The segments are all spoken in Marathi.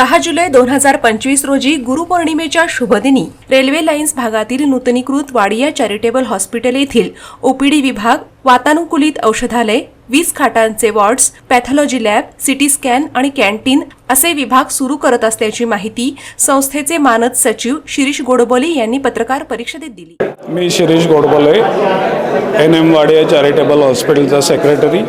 दहा जुलै दोन हजार पंचवीस रोजी गुरुपौर्णिमेच्या शुभदिनी रेल्वे लाईन्स भागातील नूतनीकृत वाडिया चॅरिटेबल हॉस्पिटल येथील ओपीडी विभाग वातानुकूलित औषधालय वीस खाटांचे wards pathology lab CT scan आणि कॅन्टीन असे विभाग सुरू करत असल्याची माहिती संस्थेचे मानद सचिव शिरीष गोडबोले यांनी पत्रकार परिषदेत दिली. मी Shirish Godbole N M Wadia charitable हॉस्पिटलचा सेक्रेटरी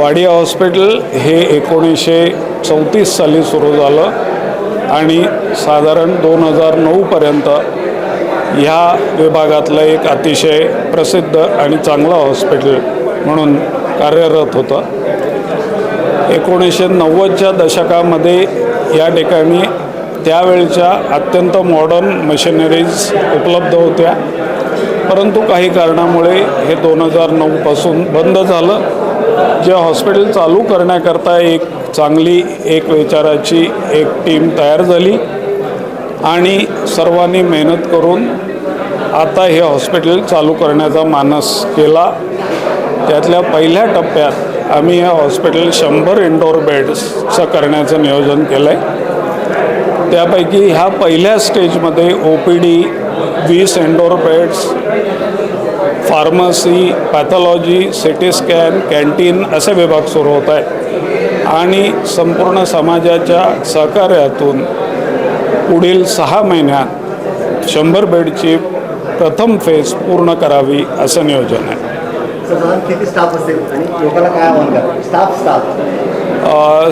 वाडिया हॉस्पिटल हे एकोणीसशे चौतीस साली सुरू झालं आणि साधारण दोन हजार नऊपर्यंत ह्या विभागातलं एक अतिशय प्रसिद्ध आणि चांगलं हॉस्पिटल म्हणून कार्यरत होतं. एकोणीसशे नव्वदच्या दशकामध्ये या ठिकाणी त्यावेळच्या अत्यंत मॉडर्न मशिनरीज उपलब्ध होत्या. परंतु काही कारणामुळे हे दोन हजार नऊपासून बंद झालं. जे हॉस्पिटल चालू करण्याकरता एक चांगली एक विचाराची एक टीम तयार झाली आणि सर्वांनी मेहनत करून आता हे हॉस्पिटल चालू करण्याचा मानस केला. त्यातल्या पहिल्या टप्प्यात आम्ही हे हॉस्पिटल शंभर इंडोर बेड्सचं करण्याचं नियोजन केलं आहे त्यापैकी ह्या पहिल्या स्टेजमध्ये ओ पी डी वीस indoor beds pharmacy pathology C T scan canteen असे विभाग सुरू होत आहेत. आणि संपूर्ण समाजाच्या सहकार्यातून पुढील सहा महिन्यात शंभर बेडची प्रथम फेज पूर्ण करावी असं नियोजन आहे.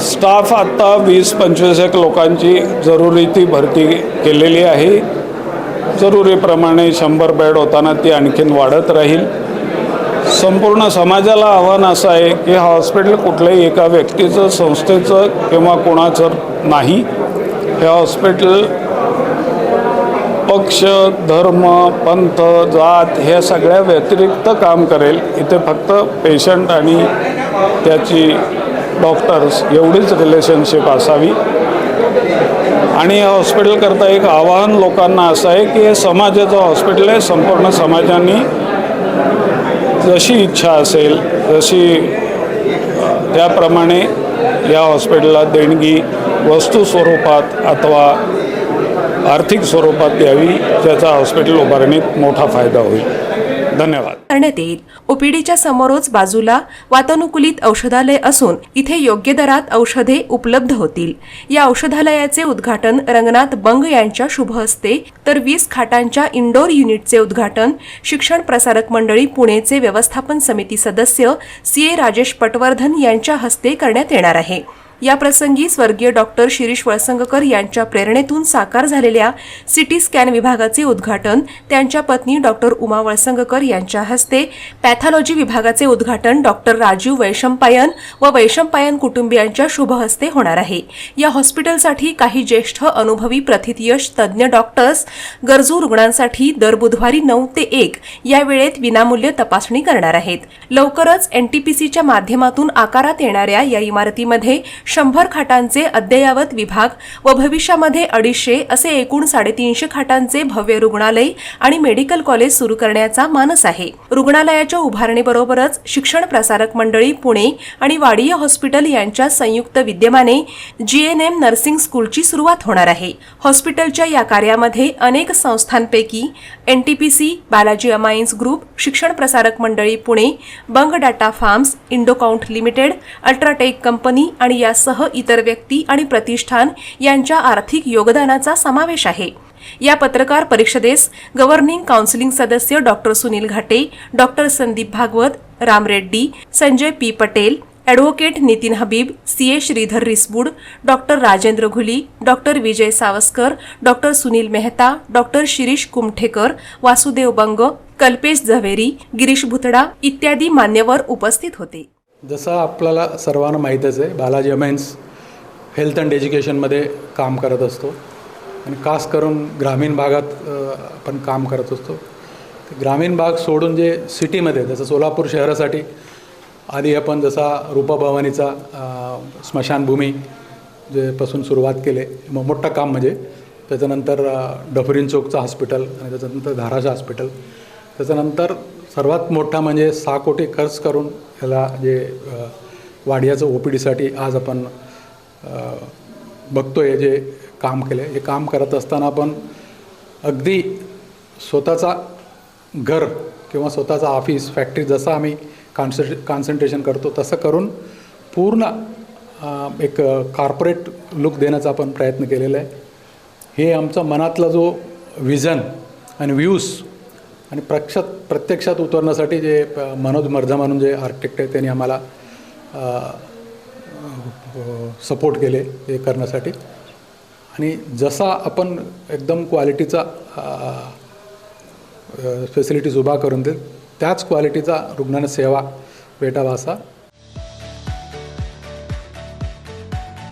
स्टाफ आत्ता वीस पंचवीस एक लोकांची जरुरी ती भरती केलेली आहे. जरुरीप्रमाणे शंभर बेड होताना ती आणखीन वाढत राहील. संपूर्ण समाजाला आव्हान असं आहे की हा हॉस्पिटल कुठल्याही एका व्यक्तीचं संस्थेचं किंवा कोणाचं नाही. हे हॉस्पिटल पक्ष धर्म पंथ जात हे सगळ्या व्यतिरिक्त काम करेल. इथे फक्त पेशंट आणि त्याची डॉक्टर्स एवढीच रिलेशनशिप असावी. आणि हॉस्पिटल हॉस्पिटलकरता एक आवाहन लोकांना असं आहे की हे समाजाचं हॉस्पिटल आहे संपूर्ण समाजाने जशी इच्छा असेल जशी त्याप्रमाणे या हॉस्पिटलला देणगी वस्तू स्वरूपात अथवा आर्थिक स्वरूपात द्यावी ज्याचा हॉस्पिटल उभारणीत मोठा फायदा होईल. धन्यवाद. करण्यात येईल. ओपीडीच्या समोरच बाजूला वातानुकूलित औषधालय असून इथे योग्य दरात औषधे उपलब्ध होतील. या औषधालयाचे उद्घाटन रंगनाथ बंग यांच्या शुभ हस्ते तर वीस खाटांच्या इंडोर युनिटचे उद्घाटन शिक्षण प्रसारक मंडळी पुणेचे व्यवस्थापन समिती सदस्य सी ए राजेश पटवर्धन यांच्या हस्ते करण्यात येणार आहे. या प्रसंगी स्वर्गीय डॉक्टर शिरीष वळसंगकर यांच्या प्रेरणेतून साकार झालेल्या सिटी स्कॅन विभागाचे उद्घाटन त्यांच्या पत्नी डॉक्टर उमा वळसंगकर यांच्या हस्ते पॅथॉलॉजी विभागाचे उद्घाटन डॉक्टर राजीव वैशंपायन व वैशंपायन कुटुंबियांच्या शुभहस्ते होणार आहे. या हॉस्पिटलसाठी काही ज्येष्ठ अनुभवी प्रथितयश तज्ज्ञ डॉक्टर्स गरजू रुग्णांसाठी दर बुधवारी नऊ ते एक या वेळेत विनामूल्य तपासणी करणार आहेत. लवकरच एनटीपीसीच्या माध्यमातून आकारात येणाऱ्या या इमारतीमध्ये शंभर खाटांचे अद्ययावत विभाग व भविष्यामध्ये अडीचशे असे एकूण साडेतीनशे खाटांचे भव्य रुग्णालय आणि मेडिकल कॉलेज सुरू करण्याचा मानस आहे. रुग्णालयाच्या उभारणीबरोबरच शिक्षण प्रसारक मंडळी पुणे आणि वाडीय हॉस्पिटल यांच्या संयुक्त विद्यमाने जीएनएम नर्सिंग स्कूलची सुरुवात होणार आहे. हॉस्पिटलच्या या कार्यामध्ये अनेक संस्थांपैकी NTPC Balaji amines group Shikshan Prasarak Mandali Pune Bang data farms Indocount limited UltraTech company आणि या यासह इतर व्यक्ती आणि प्रतिष्ठान यांच्या आर्थिक योगदानाचा समावेश आहे. या पत्रकार परिषदेस गव्हर्निंग काउन्सिलिंग सदस्य doctor Sunil Ghate doctor Sandeep Bhagwat Ram Reddy Sanjay P. Patel advocate Nitin Habib C. A. Shridhar Risbud doctor Rajendra Ghuli doctor Vijay Savaskar doctor Sunil Mehta doctor Shirish Kumthekar Vasudev Bang Kalpesh Zaveri Girish Bhutada इत्यादी मान्यवर उपस्थित होते. जसं आपल्याला सर्वांना माहीतच आहे बालाजी अमेन्स हेल्थ अँड एज्युकेशनमध्ये काम करत असतो. आणि खास करून ग्रामीण भागात आपण काम करत असतो. ग्रामीण भाग सोडून जे सिटीमध्ये जसं सोलापूर शहरासाठी आधी आपण जसा रूपाभवानीचा भवानीचा स्मशानभूमी जे पासून सुरुवात केले मग मोठं काम म्हणजे त्याच्यानंतर डफरीन चौकचं हॉस्पिटल आणि त्याच्यानंतर धाराशा हॉस्पिटल त्याच्यानंतर सर्वात मोठा म्हणजे सहा कोटी खर्च करून ह्याला जे वाढियाचं वाडियाचं ओ पी डीसाठी आज आपण बघतो आहे जे काम केलं आहे हे काम करत असताना आपण अगदी स्वतःचा घर किंवा स्वतःचा ऑफिस फॅक्टरी जसं आम्ही कॉन्सन्ट्रे कॉन्सन्ट्रेशन करतो तसं करून पूर्ण एक कॉर्पोरेट लुक देण्याचा आपण प्रयत्न केलेला आहे. हे आमचा मनातला जो विजन आणि व्ह्यूज आणि प्रक्षात प्रत्यक्षात उतरण्यासाठी जे प- मनोज मर्झा म्हणून जे आर्किटेक्ट आहे त्यांनी आम्हाला सपोर्ट केले हे करण्यासाठी. आणि जसा आपण एकदम क्वालिटीचा फॅसिलिटीज उभा करून देईल त्याच क्वालिटीचा रुग्णांना सेवा भेटावा असा